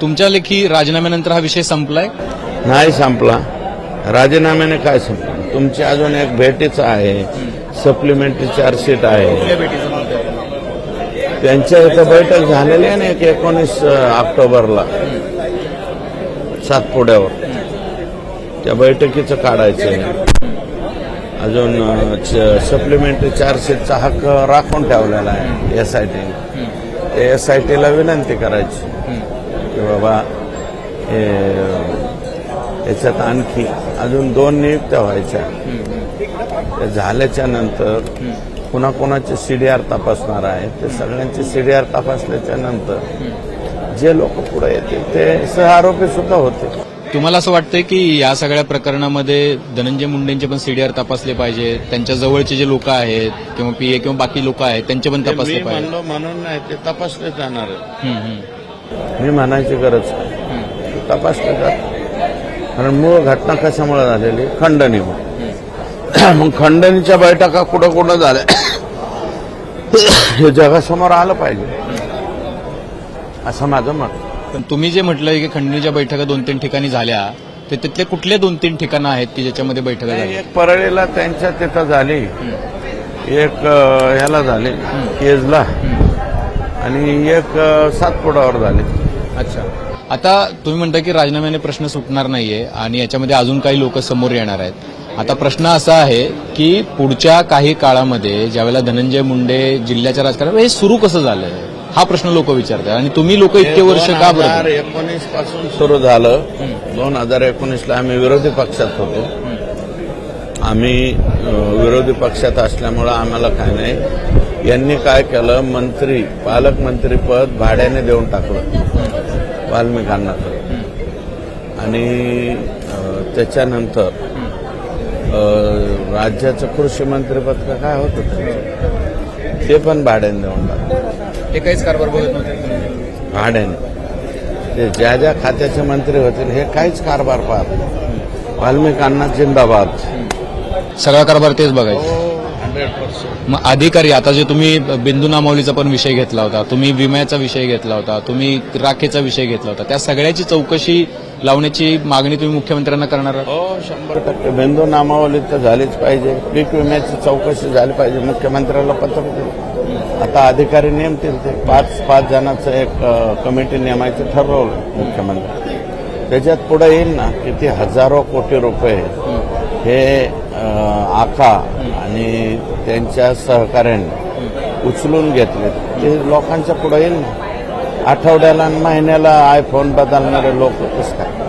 तुमच्या लेखी राजीनाम्यानंतर हा विषय संपलाय? नाही संपला. राजीनाम्याने काय संपला? तुमची अजून एक भेटीच आहे. सप्लिमेंटरी चार्जशीट आहे. त्यांच्या इथं बैठक झालेली आहे ना एक एकोणीस ऑक्टोबरला. सातपुड्यावर त्या बैठकीचं काढायचं आहे. अजून सप्लिमेंटरी चार्जशीटचा हक्क राखून ठेवलेला आहे S I T S I टीला विनंती करायची. की बाबा हे याच्यात आणखी अजून दोन नियुक्त्या व्हायच्या. त्या झाल्याच्यानंतर पुन्हा कोणाचे सीडीआर तपासणार आहे ते सगळ्यांचे सीडीआर तपासल्याच्या नंतर जे लोक पुढे येतील ते सहआरोपी सुद्धा होते. तुम्हाला असं वाटतंय की या सगळ्या प्रकरणामध्ये धनंजय मुंडेंचे पण सीडीआर तपासले पाहिजे त्यांच्या जवळचे जे लोक आहेत किंवा पीए किंवा बाकी लोक आहेत त्यांचे पण तपासले पाहिजे? म्हणून नाही ते तपासले जाणार. मी म्हणायची गरज नाही. ते तपासले जात. कारण मूळ घटना कशामुळे झालेली? खंडणीमुळे. मग खंडणीच्या बैठका कुठं कुठं झाल्या? हे जगासमोर आलं पाहिजे. असं माझं मत. पण तुम्ही जे म्हटलंय की खंडणीच्या बैठका दोन तीन ठिकाणी झाल्या ते तिथले कुठले दोन तीन ठिकाणं आहेत की ज्याच्यामध्ये बैठका झाल्या एक परळीला त्यांच्या तिथं झाली. एक ह्याला झाली. केजला. आणि एक अं, सातपुडावर झाली. अच्छा. आता तुम्ही म्हणता की राजीनाम्याने प्रश्न सुटणार नाहीये आणि याच्यामध्ये अजून काही लोक समोर येणार आहेत. आता प्रश्न असा आहे की पुढच्या काही काळामध्ये ज्यावेळेला धनंजय मुंडे जिल्ह्याच्या राजकारण हे सुरू कसं झालंय? हा प्रश्न लोक विचारतात. आणि तुम्ही लोक इतके वर्ष का दोन हजार बरं एकोणीसपासून सुरू झालं. दोन हजार एकोणीसला आम्ही विरोधी पक्षात होतो. आम्ही विरोधी पक्षात असल्यामुळं आम्हाला काय नाही. यांनी काय केलं? मंत्री पालकमंत्री पद भाड्याने देऊन टाकलं. वाल्मिकांना आणि त्याच्यानंतर राज्याचं कृषी मंत्रीपद का काय होतं? ते पण भाड्याने देऊन टाकलं. ते काहीच कारभार बघत नव्हते. भाड्याने. ते ज्या ज्या खात्याचे मंत्री होतील हे काहीच कारभार पाहत वाल्मिकांना जिंदाबाद. सगळा कारभार तेच बघायचं. हंड्रेड पर्सेंट मग अधिकारी आता जे तुम्ही बिंदू नामावलीचा पण विषय घेतला होता तुम्ही विम्याचा विषय घेतला होता तुम्ही राखेचा विषय घेतला होता त्या सगळ्याची चौकशी लावण्याची मागणी तुम्ही मुख्यमंत्र्यांना करणार आहात? हो शंभर टक्के. बिंदू नामावली तर झालीच पाहिजे. पीक विम्याची चौकशी झाली पाहिजे. मुख्यमंत्र्याला पत्र आता अधिकारी नेमतील ते. पाच पाच जणांचं एक अ, कमिटी नेमायचं ठरवलं मुख्यमंत्री त्याच्यात पुढे येईल ना किती हजारो कोटी रुपये हे आखा आणि त्यांच्या सहकार्याने उचलून घेतले. ते लोकांच्या पुढे येईल ना. आठवड्याला आणि महिन्याला आयफोन बदलणारे लोक कसं काय?